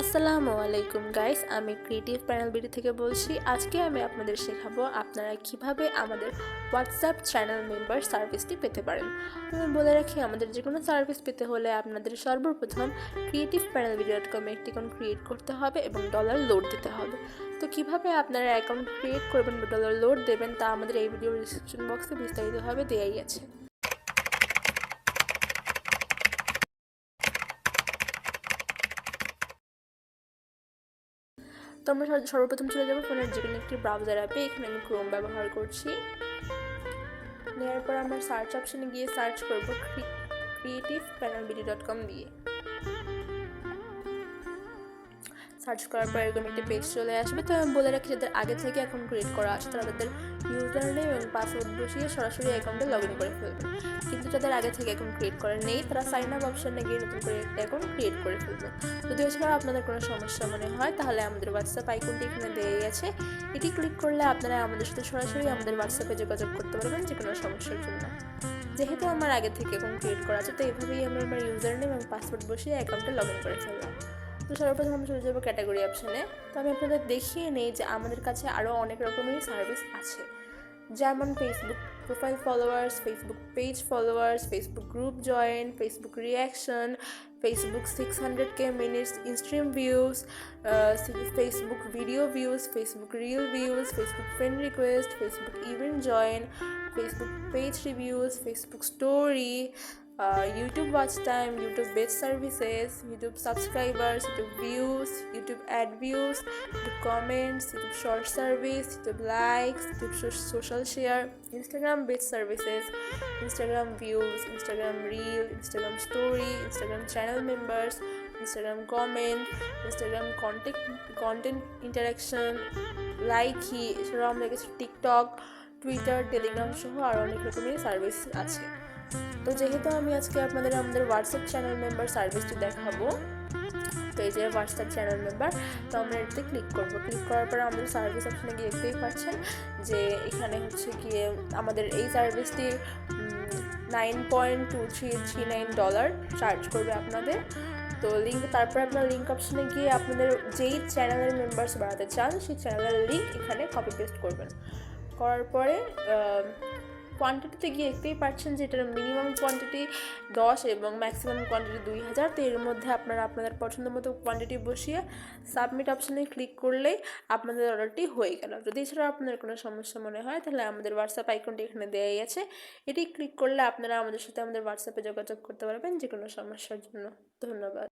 আসসালামু আলাইকুম গাইস, আমি ক্রিয়েটিভ প্যানেল বিডি থেকে বলছি, আজকে আমি আপনাদের শেখাবো আপনারা কীভাবে আমাদের হোয়াটসঅ্যাপ চ্যানেল মেম্বার সার্ভিসটি পেতে পারেন। আমি বলে রাখি, আমাদের যে কোনো সার্ভিস পেতে হলে আপনাদের সর্বপ্রথম ক্রিয়েটিভ প্যানেল বিডি ডট কমে একটি অ্যাকাউন্ট ক্রিয়েট করতে হবে এবং ডলার লোড দিতে হবে। তো কীভাবে আপনারা অ্যাকাউন্ট ক্রিয়েট করবেন বা ডলার লোড দেবেন তা আমাদের এই ভিডিও ডিসক্রিপশন বক্সে বিস্তারিতভাবে দেওয়াই আছে। তো আমরা সর্বপ্রথম চলে যাব ফোনের যে কোনো একটি ব্রাউজার অ্যাপে এখানে আমি ক্রোম ব্যবহার করছি। নেওয়ার পর আমরা সার্চ অপশানে গিয়ে সার্চ করব creative panel BD dot com দিয়ে। সার্চ করার পর এরকম একটি পেজ চলে আসবে। তো আমি বলে রাখি, যাদের আগে থেকে অ্যাকাউন্ট ক্রিয়েট করা আছে, তারা তাদের ইউজার নেম এবং পাসওয়ার্ড বসিয়ে সরাসরি অ্যাকাউন্টে লগ ইন করে ফেলবে। কিন্তু যাদের আগে থেকে অ্যাকাউন্ট ক্রিয়েট করা নেই, তারা সাইন আপ অপশানে গিয়ে নতুন করে একটা অ্যাকাউন্ট ক্রিয়েট করে ফেলবে। যদি এছাড়া আপনাদের কোনো সমস্যা মনে হয়, তাহলে আমাদের হোয়াটসঅ্যাপ আইকনটি এখানে দেওয়া গেছে এটি ক্লিক করলে আপনারা আমাদের সাথে সরাসরি আমাদের হোয়াটসঅ্যাপে যোগাযোগ করতে পারবেন যে কোনো সমস্যার জন্য। যেহেতু আমার আগে থেকে অ্যাকাউন্ট ক্রিয়েট করা আছে, তো এভাবেই আমি আমার ইউজার নেম এবং পাসওয়ার্ড বসিয়ে অ্যাকাউন্টে লগ ইন করে ফেললাম। তো সর্বপ্রথম আমি চলে যাব ক্যাটাগরি অপশানে তো আমি আপনাদের দেখিয়ে নেই যে আমাদের কাছে আরও অনেক রকমেরই সার্ভিস আছে। যেমন Facebook profile followers Facebook page followers Facebook group join Facebook reaction Facebook six hundred K minutes instream views Facebook video views Facebook reel views Facebook friend request Facebook event join Facebook page reviews Facebook story YouTube watch time YouTube best services YouTube subscribers YouTube views YouTube ad views YouTube comments YouTube short service YouTube likes YouTube social share Instagram best services Instagram views Instagram reel Instagram story Instagram channel members Instagram comment Instagram content content interaction Likee এছাড়াও আমাদের কাছে TikTok Twitter Telegram সহ আরও অনেক রকমের service আছে। তো যেহেতু আমি আজকে আপনাদের, আমাদের হোয়াটসঅ্যাপ চ্যানেল মেম্বার সার্ভিসটি দেখাবো তো এই যে হোয়াটসঅ্যাপ চ্যানেল মেম্বার তো আমরা এটাতে ক্লিক করব। ক্লিক করার পরে আমাদের সার্ভিস অপশানে গিয়ে দেখতেই পাচ্ছেন যে এখানে হচ্ছে গিয়ে আমাদের এই সার্ভিসটি nine point two three three nine dollar charge করবে আপনাদের। তো লিঙ্ক তারপরে আপনার লিঙ্ক অপশানে গিয়ে আপনাদের যেই চ্যানেলের মেম্বার্স বাড়াতে চান, সেই চ্যানেলের লিঙ্ক এখানে কপি পেস্ট করবেন। করার পরে কোয়ান্টিটিতে গিয়ে দেখতেই পাচ্ছেন যে এটার মিনিমাম কোয়ান্টিটি দশ এবং ম্যাক্সিমাম কোয়ান্টিটি দুই হাজার। তো এর মধ্যে আপনারা আপনাদের পছন্দ মতো কোয়ান্টিটি বসিয়ে সাবমিট অপশানে ক্লিক করলেই আপনাদের অর্ডারটি হয়ে গেল। যদি এছাড়া আপনাদের কোনো সমস্যা মনে হয়, তাহলে আমাদের হোয়াটসঅ্যাপ আইকনটি এখানে দেওয়াই আছে। এটি ক্লিক করলে আপনারা আমাদের সাথে আমাদের হোয়াটসঅ্যাপে যোগাযোগ করতে পারবেন যে কোনো সমস্যার জন্য। ধন্যবাদ।